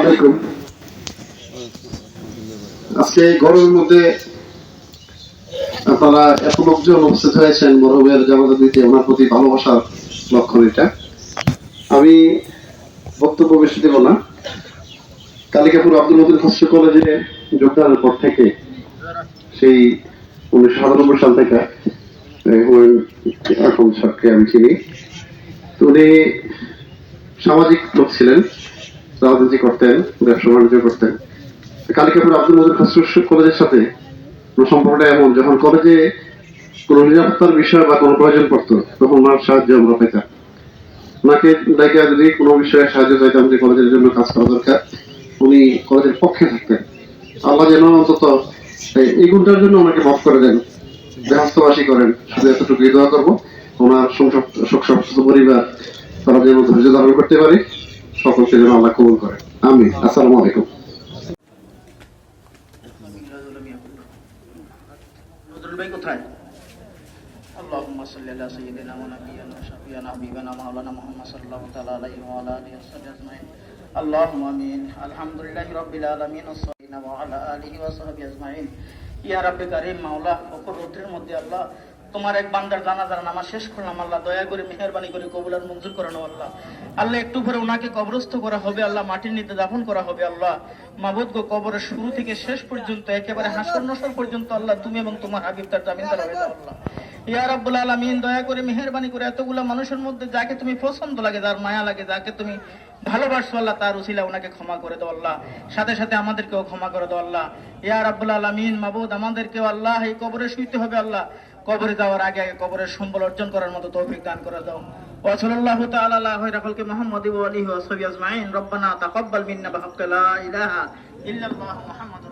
আলাইকুম। আজকে গরমের মধ্যে আপনারা এত লোকজন উপস্থিত হয়েছেন জামাতে দিতে প্রতি ভালোবাসার লক্ষণ এটা। আমি বক্তব্য বেশি দেব না। কালিকাপুর আব্দুল মতিন খসরু কলেজে যোগদানের পর থেকে সেই উনিশশো সাতানব্বই সাল থেকে এখন সাহেবকে আমি চিনি। তো উনি সামাজিক লোক ছিলেন। রাজনীতি করতেন, ব্যবসা বাণিজ্য করতেন। কালিকাপুর আব্দুল মজিদ খসরু কলেজের সাথে সম্পর্কটা এমন, যখন কলেজে কোনো নিরাপত্তার বিষয় বা কোনো প্রয়োজন পড়তো, তখন ওনার সাহায্য আমরা পেতাম। ওনাকে ডাইকে যদি কোনো বিষয়ে সাহায্য চাইতাম যে কলেজের জন্য কাজ করা দরকার, উনি কলেজের পক্ষে থাকতেন। আল্লাহ যেন অন্তত এই- গুণটার জন্য ওনাকে মাফ করে দেন দেহস্তবাসী করেন। শুধু এতটুকুই দোয়া করব, ওনার শোক পরিবার তারা যেন ধৈর্য ধারণ করতে পারে। সকলকে যেন আল্লাহ কবুল করে আমি আসসালামু আলাইকুম নজরুল ভাই কোথায় اللهم صل على سيدنا ونبينا وشفيعنا حبيبنا مولانا محمد صلى الله تعالى عليه وعلى اله وصحبه اجمعين اللهم امين الحمد لله رب العالمين والصالحين وعلى اله وصحبه اجمعين ইয়া রাব্বে কারীম মাওলা ফকর রৌদ্রের মধ্যে আল্লাহ তোমার এক বান্দার জানাজার নামাজ শেষ করলাম, আল্লাহ দয়া করে, মেহরবানি করে কবুল আর মঞ্জুর করানো আল্লাহ। আল্লাহ একটু পরে ওনাকে কবরস্থ করা হবে, আল্লাহ মাটির নিতে দাফন করা হবে আল্লাহ। মাবুদ গো, কবরের শুরু থেকে শেষ পর্যন্ত, একেবারে হাসর নসর পর্যন্ত আল্লাহ তুমি এবং তোমার হাবিব তার জামিন আল্লাহ। ইয়া রাব্বুল আলামিন, দয়া করে মেহেরবানি করে এতগুলা মানুষের মধ্যে যাকে তুমি পছন্দ লাগে, যার মায়া লাগে, যাকে তুমি ভালোবাসো আল্লাহ, তার উসিলা ওনাকে ক্ষমা করে দাও আল্লাহ। সাথে সাথে আমাদেরকেও ক্ষমা করে দাও আল্লাহ। ইয়া রাব্বুল আলামিন, মাবুদ, আমাদেরকেও আল্লাহ, এই কবরে শুইতে হবে আল্লাহ। কবরে যাওয়ার আগে আগে কবরের সম্বল অর্জন করার মতো তৌফিক দান করে দাও। ওয়াসাল্লাল্লাহু তাআলা আলা খায়রা খালকি মুহাম্মাদি ওয়া আলিহি ওয়া সাহবিহি আজমাইন। রব্বানা তাকাব্বাল মিন্না বিহাক্কি লা ইলাহা ইল্লাল্লাহ মুহাম্মাদ